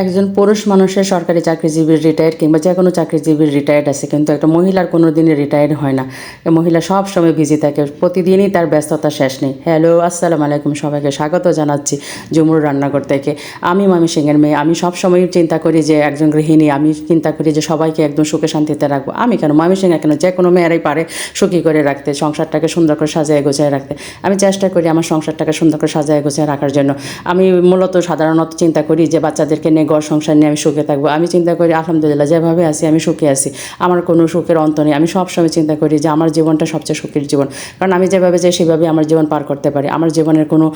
একজন পুরুষ মানুষের সরকারি চাকরিজীবীর রিটায়ার্ড কিংবা যে কোনো চাকরিজীবীর রিটায়ার্ড আছে, কিন্তু একটা মহিলার কোনো দিনই রিটায়ার্ড হয় না। মহিলা সব সময় বিজি থাকে, প্রতিদিনই তার ব্যস্ততা শেষ নেই। হ্যালো আসসালামু আলাইকুম, সবাইকে স্বাগত জানাচ্ছি জুমুর রান্নাঘর থেকে। আমি মামি সিংয়ের মেয়ে। আমি সব সময় চিন্তা করি যে একজন গৃহিণী, আমি চিন্তা করি যে সবাইকে একদম সুখে শান্তিতে রাখব। আমি কেন? মামি সিংহ কেন যে কোনো মেয়েরাই পারে সুখী করে রাখতে, সংসারটাকে সুন্দর করে সাজায় গোছায় রাখতে। আমি চেষ্টা করি আমার সংসারটাকে সুন্দর করে সাজায় গোছায় রাখার জন্য। আমি মূলত সাধারণত চিন্তা করি যে বাচ্চাদেরকে নিয়ে ঘর সংসার নিয়ে আমি সুখে থাকব। আমি চিন্তা করি, আলহামদুলিল্লাহ, যেভাবে আছি আমি সুখে আছি। আমার কোনো সুখের অন্ত নেই। আমি সবসময় চিন্তা করি যে আমার জীবনটা সবচেয়ে সুখের জীবন। কারণ আমি যেভাবে চাই সেভাবে আমার জীবন পার করতে পারি। আমার জীবনের কোনো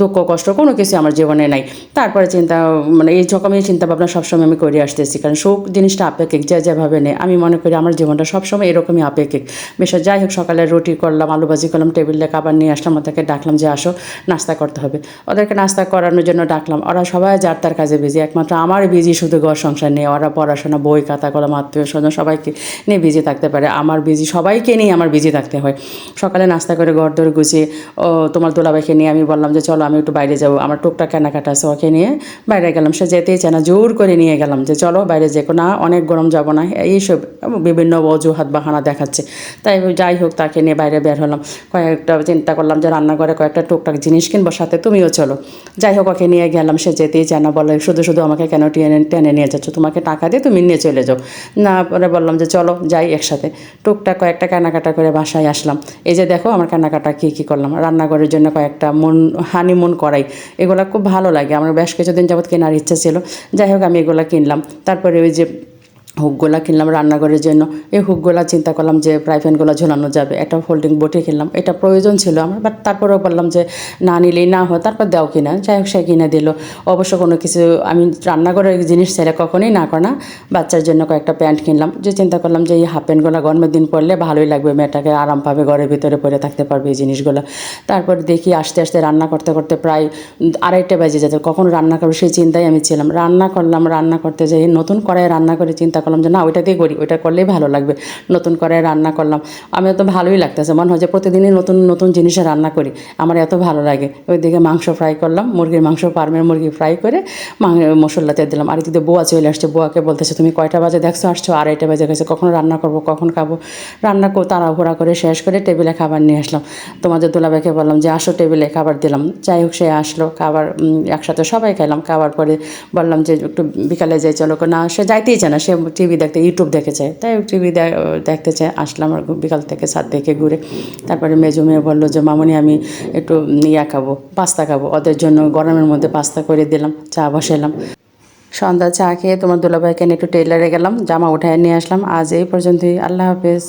দুঃখ, কষ্ট কোনো কিছু আমার জীবনে নাই। তারপরে চিন্তা মানে এই রকমই চিন্তা ভাবনা সবসময় আমি করে আসতেছি, কারণ সুখ জিনিসটা আপেক্ষিক, যা যেভাবে নেই। আমি মনে করি আমার জীবনটা সবসময় এরকমই আপেক্ষিক। বেশ যাই হোক, সকালে রুটি করলাম, আলু ভাজি করলাম, টেবিলে খাবার নিয়ে আসলাম, ওদেরকে ডাকলাম যে আসো, নাস্তা করতে হবে। ওদেরকে নাস্তা করানোর জন্য ডাকলাম। ওরা সবাই যার তার কাজে বিজি একমাত্র আমার বিজি শুধু ঘর সংসার নিয়ে। ওরা পড়াশোনা, বই, খাতা, কলম, আত্মীয় স্বজন সবাইকে নিয়ে বিজি থাকতে পারে। আমার বিজি সবাইকে নিয়ে আমার বিজি থাকতে হয়। সকালে নাস্তা করে ঘর দর গুছিয়ে, ও, তোমার দোলাবাইকে নিয়ে আমি বললাম যে, চলো, আমি একটু বাইরে যাব। আমার টুকটাক কেনাকাটা আছে, ওকে নিয়ে বাইরে গেলাম। সে যেতেই চায় না, জোর করে নিয়ে গেলাম যে, চলো, বাইরে যে না, অনেক গরম যাব না। এইসব বিভিন্ন অজুহাত, বাহানা দেখাচ্ছে। তাই যাই হোক, তাকে নিয়ে বাইরে বের হলাম। কয়েকটা চিন্তা করলাম যে, রান্নাঘরে কয়েকটা টুকটাক জিনিস কিনবো সাথে, তুমিও চলো। যাই হোক, ওকে নিয়ে গেলাম। সে যেতেই চায় না, বলে, শুধু শুধু আমাকে কেন টেনে টেনে নিয়ে যাচ্ছ? তোমাকে টাকা দিয়ে তুমি নিয়ে চলে যাও। না, পরে বললাম যে চলো, যাই একসাথে। টুকটাক কয়েকটা কেনাকাটা করে বাসায় আসলাম। এই যে দেখো, আমার কেনাকাটা কী কী করলাম। রান্নাঘরের জন্য কয়েকটা মন হানিমুন করাই। এগুলো খুব ভালো লাগে। আমার বেশ কিছুদিন যাবৎ কেনার ইচ্ছা ছিল। যাই হোক, আমি এগুলো কিনলাম। তারপরে ওই যে হুকগুলা কিনলাম রান্নাঘরের জন্য। এই হুকগুলা চিন্তা করলাম যে ফ্রাই প্যানগুলো ঝোলানো যাবে। একটা ফোল্ডিং বটি কিনলাম। এটা প্রয়োজন ছিল আমার বাট তারপরেও বললাম যে না নিলেই না হয়, তারপর দাও কিনা। যাই হোক, সে কিনে দিল। অবশ্য কোনো কিছু, আমি রান্নাঘরের জিনিস ছেলে কখনোই না করে, বাচ্চার জন্য কয়েকটা প্যান্ট কিনলাম। যে চিন্তা করলাম যে এই হাফ প্যান্টগুলো গরমের দিন পরলে ভালোই লাগবে, মেয়েটাকে আরাম পাবে ঘরের ভিতরে পরে থাকতে পারবে এই জিনিসগুলো। তারপর দেখি আস্তে আস্তে রান্না করতে করতে প্রায় আড়াইটা বেজে যেত, কখন রান্না করব সেই চিন্তায় আমি ছিলাম। রান্না করলাম, রান্না করতে যাই নতুন কড়াই রান্না করে চিন্তা করলাম যে, না, ওইটা দিয়ে করি, ওইটা করলেই ভালো লাগবে। নতুন করে রান্না করলাম। আমি তো ভালোই লাগতেছে। মনে হয় যে, প্রতিদিনই নতুন নতুন জিনিসে রান্না করি। আমার এত ভালো লাগে। ওইদিকে মাংস ফ্রাই করলাম, মুরগির মাংস ফার্মের মুরগি ফ্রাই করে মশলাতে দিলাম। আর এদিকে বোয়া চলে আসছে। বোয়াকে বলতেছে, তুমি কয়টা বাজে দেখছ? আসছো আড়াইটা বাজে গেছে। কখন রান্না করব? কখন খাব? রান্না তাড়াহুড়া করে শেষ করে টেবিলে খাবার নিয়ে আসলাম। তোমাদের দুলাভাইকে বললাম যে, আসো টেবিলে খাবার দিলাম। যাই হোক, সে আসলো। খাবার একসাথে সবাই খেলাম খাবার পরে বললাম যে, একটু বিকালে যাই, চলো। না, সে যাইতেই চায় না। সে টিভি দেখতে, ইউটিউব দেখে চায় তাই টিভি দেখতে চায় আসলাম আর বিকাল থেকে সাত দেখে ঘুরে। তারপরে মেজো মেয়ে বলল যে, মামনি, আমি একটু ইয়া খাব, পাস্তা খাব। ওদের জন্য গরমের মধ্যে পাস্তা করে দিলাম, চা বসালাম সন্ধ্যা চা খেয়ে তোমার দুলাভাইকে একটু টেলারে গেলাম, জামা উঠায় নিয়ে আসলাম। আজ এই পর্যন্তই। আল্লাহ হাফেজ।